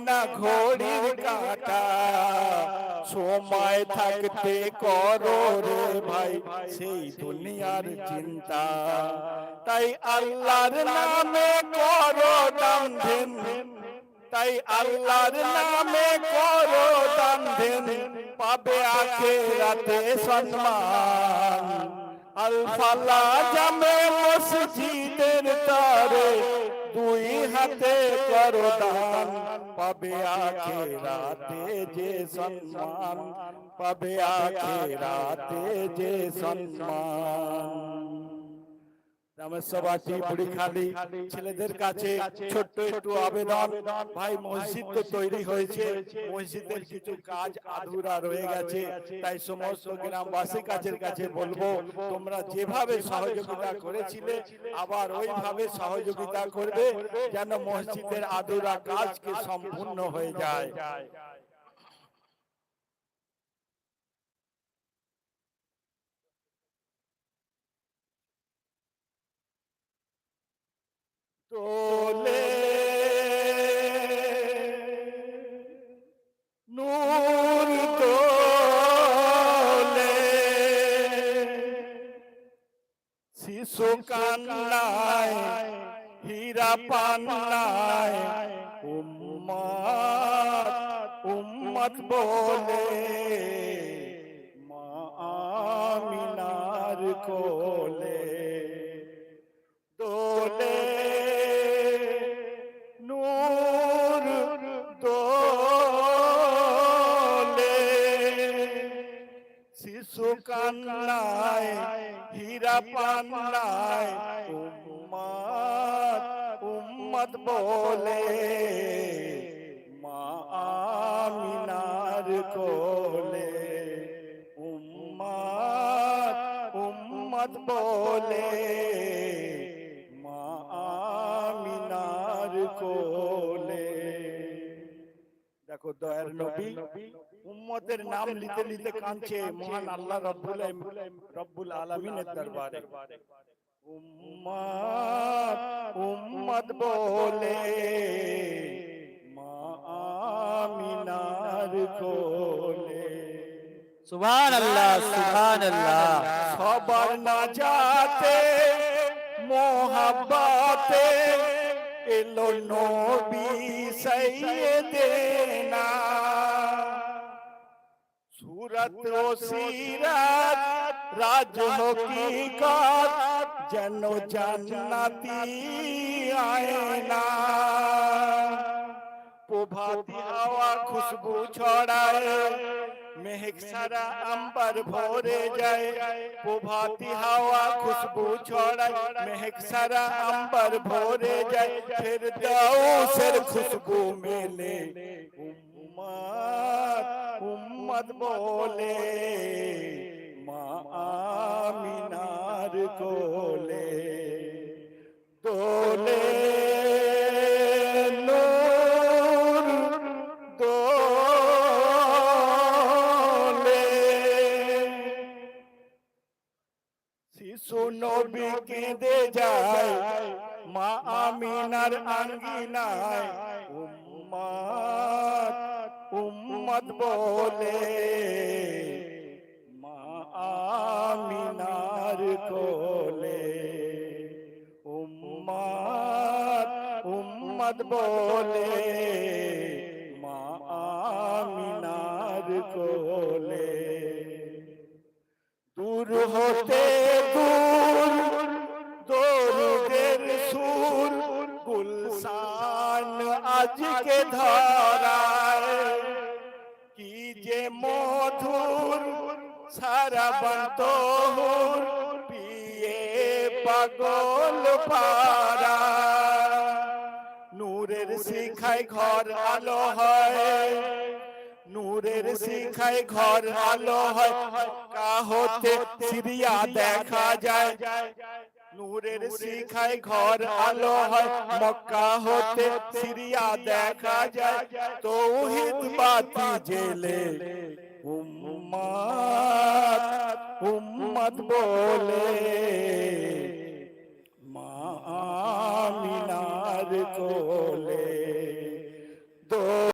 না ঘড়ির কাটা সময় থাকতে করো রে ভাই সেই দুনিয়ার চিন্তা। তাই আল্লাহর নামে করো দান ধ্যান তাই আল্লাহর নামে করো দান ধ্যান পাবে আখেরাতে সম্মান। আল ফালা জামে মসজিদের তারে দুই হাতে করো দান পাবে আখেরাতে যে সম্মান, পাবে আখেরাতে যে সম্মান। রামেশ্বরবাটি বুড়িখালি ছেলেদের কাছে ছোট্ট একটু আবেদন। ভাই মসজিদ তো তৈরি হয়েছে। মসজিদের কিছু কাজ আধুরা রয়ে গেছে। তাই সমস্ত গ্রামবাসী কাছের কাছে বলব তোমরা যেভাবে সহযোগিতা করেছিলে আবার ওইভাবে সহযোগিতা করবে যেন মসজিদের আধুরা কাজকে সম্পূর্ণ হয়ে যায়। তোলে নূর তোলে। শিশু কান্নায় হীরা পান্নায় উম্মত উম্মত বলে। হীরা পান্নায় উম্মত উম্মত বলে মা আমিনার কোলে উম্মত উম্মত বলে মা কোলে। দেখো দয়ার নবী উম্মতের নাম নিতে নিতে কাঁদছে মহান আল্লাহ রব্বুল রব্বুল আলামিনের দরবারে। উম্মত উম্মত বলে মা আমিনার কোলে। সুবহান আল্লাহ সুবহান আল্লাহ সবার না যাতে মোহাব্বতে لو نوبی سیدنا۔ صورت و سیرت راج حقیقت جنو جنتی آئینا پوبھاتی ہوا خوشبو چھوڑائے খুশবু ছড়ায় মেহেক সারা আম্বার ভরে যায়। প্রভাতি হাওয়া খুশবু ছড়ায়। মেহেক সারা আম্বার ভরে যায়। ফের দাউসের খুশবু মেলে। উম্মত উম্মত বলে। মা আমিনার কোলে। দোলে নূর শিশু নবী কেঁদে যায়, মা আমিনার আঙ্গিনায় উম্মত উম্মত বলে, মা আমিনার কোলে উম্মত উম্মত বলে, মা আমিনার কোলে। দূর হতে গুলশান আজকে ধরায় কি যে মধুর সারা পিয়ে পাগল পারা নূরের শিখায় ঘর আলো হয়, নূরের শিখায় ঘর আলো হয়। কা হতে সিরিয়া দেখা যায় নূরের শিখায় ঘর আলো হয় মক্কা হতে সিরিয়া দেখা যায়। তৌহিদ বাতি জেলে উম্মত উম্মত বলে মা আমিনার কোলে।